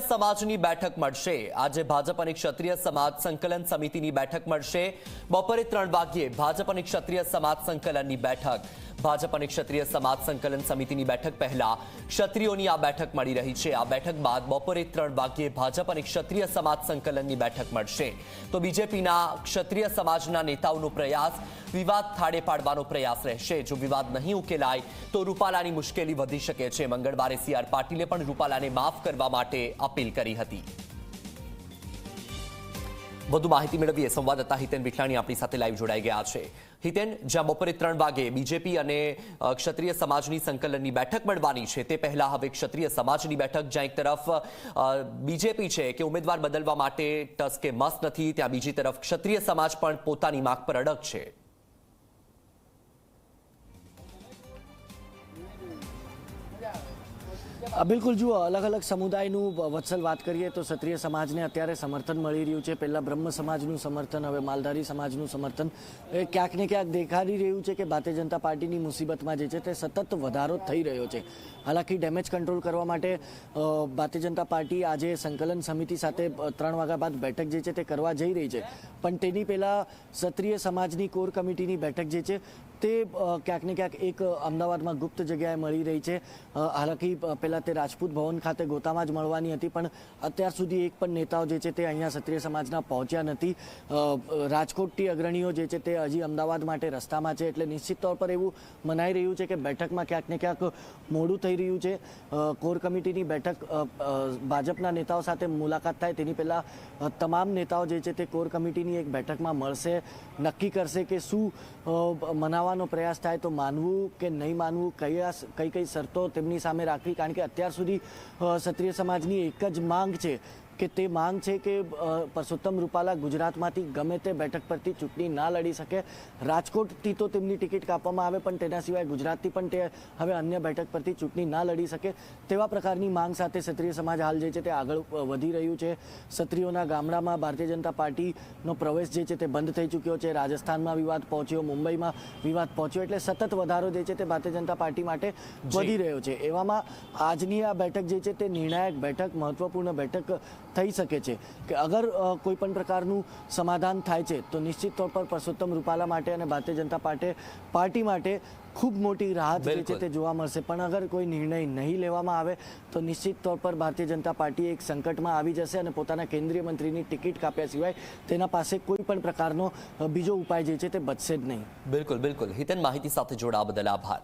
સમાજની બેઠક મળશે. આજે ભાજપ અને ક્ષત્રિય સમાજ સંકલન સમિતિની બેઠક મળશે. બપોરે ત્રણ વાગ્યે ભાજપ અને ક્ષત્રિય સમાજ સંકલનની બેઠક. ભાજપ અને ક્ષત્રિય સમાજ સંકલન સમિતિની બેઠક પહેલા ક્ષત્રિયોની આ બેઠક મળી રહી છે. આ બેઠક બાદ બપોરે ત્રણ વાગ્યે ભાજપ અને ક્ષત્રિય સમાજ સંકલનની બેઠક મળશે. તો બીજેપીના ક્ષત્રિય સમાજના નેતાઓનો પ્રયાસ વિવાદ થાળે પાડવાનો પ્રયાસ રહેશે. જો વિવાદ નહીં ઉકેલાય તો રૂપાલાની મુશ્કેલી વધી શકે છે. મંગળવારે સી આર પાટીલે પણ રૂપાલાને માફ કરવા માટે અપીલ કરી હતી. વધુ માહિતી મેળવીએ. સંવાદદાતા હિતેન વિઠલાણી આપણી સાથે લાઈવ જોડાઈ ગયા છે. હિતેન, જ્યાં બપોરે ત્રણ વાગે બીજેપી અને ક્ષત્રિય સમાજની સંકલનની બેઠક મળવાની છે. તે પહેલા હવે ક્ષત્રિય સમાજની બેઠક, જ્યાં એક તરફ બીજેપી છે કે ઉમેદવાર બદલવા માટે ટસ કે મસ નથી, ત્યાં બીજી તરફ ક્ષત્રિય સમાજ પણ પોતાની માગ પર અડગ છે. બિલકુલ, જુઓ, અલગ અલગ સમુદાયનું વત્સલ વાત કરીએ તો ક્ષત્રિય સમાજને અત્યારે સમર્થન મળી રહ્યું છે. પહેલાં બ્રહ્મ સમાજનું સમર્થન, હવે માલધારી સમાજનું સમર્થન. એ ક્યાંક ને ક્યાંક દેખાડી રહ્યું છે કે ભારતીય જનતા પાર્ટીની મુસીબતમાં જે છે તે સતત વધારો થઈ રહ્યો છે. હાલાકી ડેમેજ કંટ્રોલ કરવા માટે ભારતીય જનતા પાર્ટી આજે સંકલન સમિતિ સાથે ત્રણ વાગ્યા બાદ બેઠક જે છે તે કરવા જઈ રહી છે. પણ તેની પહેલાં ક્ષત્રિય સમાજની કોર કમિટીની બેઠક જે છે તે ક્યાંક ને ક્યાંક એક અમદાવાદમાં ગુપ્ત જગ્યાએ મળી રહી છે. હાલાકી પહેલાં તે રાજપૂત ભવન ખાતે ગોતામાં જ મળવાની હતી પણ અત્યાર સુધી એક પણ નેતાઓ જે છે તે અહીંયા ક્ષત્રિય સમાજના પહોંચ્યા નથી. રાજકોટથી અગ્રણીઓ જે છે તે હજી અમદાવાદ માટે રસ્તામાં છે એટલે નિશ્ચિત તौर પર એવું મનાઈ રહ્યું છે કે બેઠકમાં ક્યાંક ને ક્યાંક મોડું થઈ રહ્યું છે. કોર કમિટીની બેઠક ભાજપના નેતાઓ સાથે મુલાકાત થાય તેની પહેલા તમામ નેતાઓ જે છે તે કોર કમિટીની એક બેઠકમાં મળશે નક્કી કરશે કે શું અ, મનાવવાનો પ્રયાસ થાય તો માનવું કે નહીં માનવું કયા કઈ કઈ શરતો તેમની સામે રાખવી? કારણ કે અત્યાર સુધી ક્ષત્રિય સમાજની એક જ માંગ છે કે તે માંગ છે કે પરસોત્તમ રૂપાલા ગુજરાતમાંથી ગમે તે બેઠક પરથી ચૂંટણી ના લડી શકે. રાજકોટથી તો તેમની ટિકિટ કાપવામાં આવે પણ તેના સિવાય ગુજરાતથી પણ તે હવે અન્ય બેઠક પરથી ચૂંટણી ના લડી શકે. તેવા પ્રકારની માંગ સાથે ક્ષત્રિય સમાજ હાલ જે છે તે આગળ વધી રહ્યું છે. ક્ષત્રિયોના ગામડામાં ભારતીય જનતા પાર્ટીનો પ્રવેશ જે છે તે બંધ થઈ ચૂક્યો છે. રાજસ્થાનમાં વિવાદ પહોંચ્યો મુંબઈમાં વિવાદ પહોંચ્યો એટલે સતત વધારો જે છે તે ભારતીય જનતા પાર્ટી માટે વધી રહ્યો છે. એવામાં આજની આ બેઠક જે છે તે નિર્ણાયક બેઠક મહત્વપૂર્ણ બેઠક થઈ શકે છે કે અગર કોઈ પણ પ્રકારનું સમાધાન થાય છે તો નિશ્ચિત તौर પર પરસોત્તમ રૂપાલા માટે અને ભારતીય જનતા પાર્ટી પાર્ટી માટે ખૂબ મોટી રાહત જે છે તે જોવા મળશે. પણ અગર કોઈ નિર્ણય નહીં લેવામાં આવે તો નિશ્ચિત તौर પર ભારતીય જનતા પાર્ટી એક સંકટમાં આવી જશે અને પોતાના કેન્દ્રીય મંત્રીની ટિકિટ કાપ્યા સિવાય તેના પાસે કોઈ પણ પ્રકારનો બીજો ઉપાય જે છે તે બચશે જ નહીં. બિલકુલ બિલકુલ. હિતન માહિતી સાથે જોડાવા બદલ આભાર.